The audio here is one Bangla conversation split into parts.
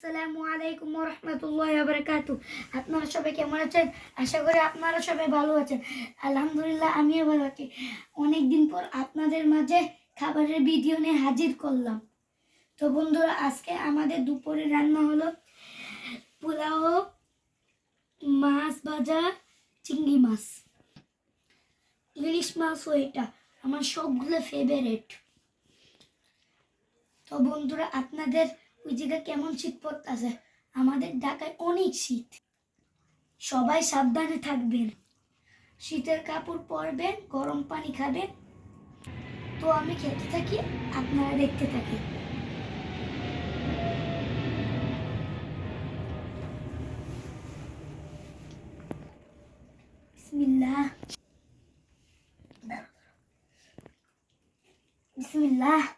আসসালামু আলাইকুম রহমতুল্লাহ বারকাতু আপনারা সবাই কেমন আছেন? আশা করি আপনারা সবাই ভালো আছেন। আলহামদুলিল্লাহ, আমিও ভালো আছি। অনেকদিন পর আপনাদের মাঝে খাবারের ভিডিও নিয়ে হাজির করলাম। তো বন্ধুরা, আজকে আমাদের দুপুরে রান্না হলো পোলাও, মাছ ভাজা, চিংড়ি মাছ। ইলিশ মাছও এটা, আমার সবগুলো ফেভারেট তো বন্ধুরা, আপনাদের ওই জায়গায় কেমন শীত পড়তেছে? আমাদের ঢাকায় অনেক শীত। সবাই সাবধানে থাকবেন। শীতের কাপড় পরবেন, গরম পানি খাবেন। তো আমি খেতে থাকি, আপনারা দেখতে থাকেন। বিসমিল্লাহ। বিসমিল্লাহ।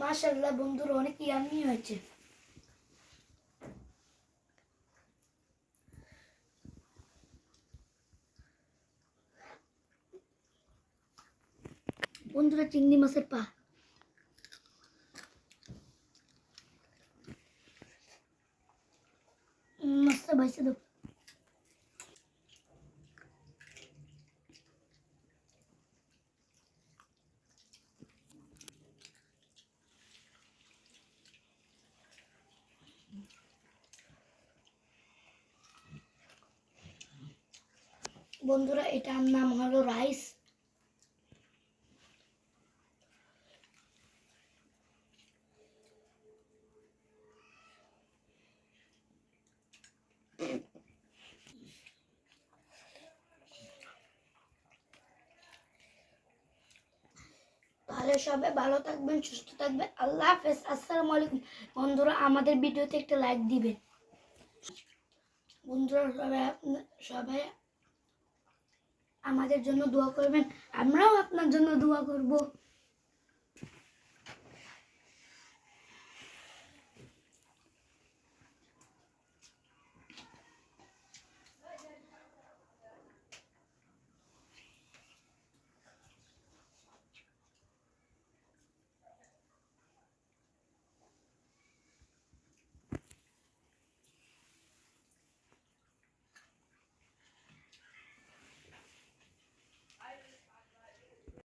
মাশাল্লাহ বন্ধুরা অনেক ইয়ামি হয়েছে। বন্ধুরা চিংড়ি মাছের পা। মাছটা ভাইসে দাও। বন্ধুরা, এটার নাম হলো রাইস। তাহলে সবাই ভালো থাকবেন, সুস্থ থাকবেন। আল্লাহ হাফেজ। আসসালামু আলাইকুম। বন্ধুরা, আমাদের ভিডিওতে একটা লাইক দিবেন। বন্ধুরা, সবাই সবাই আমাদের জন্য দোয়া করবেন আমরাও আপনার জন্য দোয়া করব।